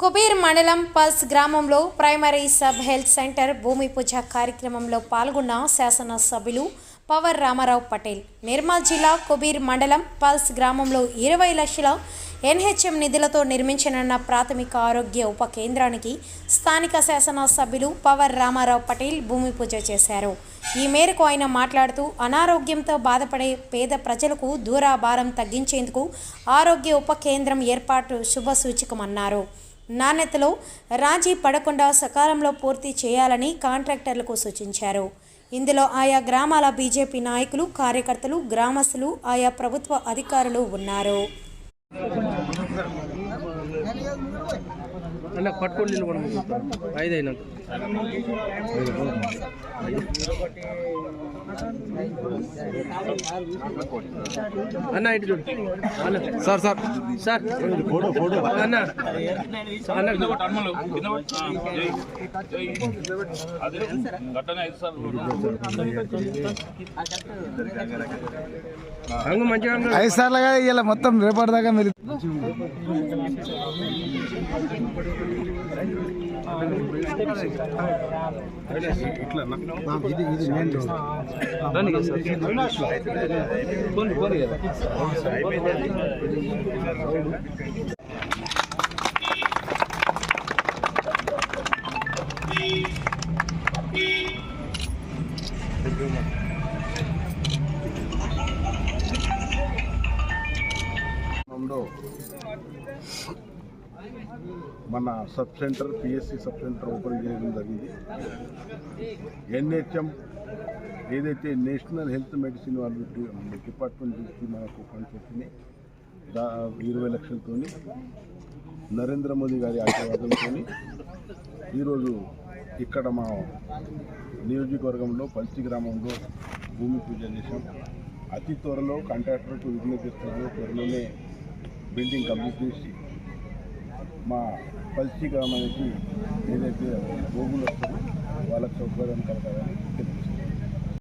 Kubeer మండలం పల్స్ గ్రామంలో ప్రైమరీ సబ్ హెల్త్ సెంటర్ భూమి పూజ కార్యక్రమంలో పాల్గొన్న శాసనసభ్యులు పవర్ రామారావు పటేల్. నిర్మల్ జిల్లా కుబీర్ మండలం పల్స్ గ్రామంలో ఇరవై లక్షల ఎన్హెచ్ఎం నిధులతో నిర్మించనున్న ప్రాథమిక ఆరోగ్య ఉప కేంద్రానికి స్థానిక శాసనసభ్యులు పవర్ రామారావు పటేల్ భూమి పూజ చేశారు. ఈ మేరకు ఆయన మాట్లాడుతూ అనారోగ్యంతో బాధపడే పేద ప్రజలకు దూరాభారం తగ్గించేందుకు ఆరోగ్య ఉప కేంద్రం ఏర్పాటు శుభసూచకమన్నారు నాణ్యతలో రాజీ పడకుండా సకాలంలో పూర్తి చేయాలని కాంట్రాక్టర్లకు సూచించారు. ఇందులో ఆయా గ్రామాల బీజేపీ నాయకులు కార్యకర్తలు గ్రామస్తులు ఆయా ప్రభుత్వ అధికారులు ఉన్నారు. అన్న పట్టుకొని నిలబడము ఐదు. అయినాక అన్న ఇటు చూడు. అన్న. Sir sir. సార్. అన్న. అన్న. అదే గట్టనే ఐదు అంగు. ఐదు సార్లు కదా ఇలా మొత్తం రేపటిదాకా మీరు ఇది ఇది మెయిన్ మన sub centre PSC sub centre open చేయడం జరిగింది. ఎన్హెచ్ఎం ఏదైతే నేషనల్ హెల్త్ మెడిసిన్ వాళ్ళు డిపార్ట్మెంట్ నుంచి మనకు ఫండ్స్ వచ్చినాయి దా ఇరవై లక్షలతోని నరేంద్ర మోదీ గారి ఆశీర్వాదంతో ఈరోజు ఇక్కడ మా నియోజకవర్గంలో పల్చి గ్రామంలో భూమి పూజ చేసాం అతి త్వరలో కాంట్రాక్టర్కు విజ్ఞప్తిస్తారు త్వరలోనే బిల్డింగ్ కంప్లీట్ చేసి మా పల్చి గ్రామానికి ఏదైతే భూములు వస్తుందో వాళ్ళకి సౌకర్యం కలగాలని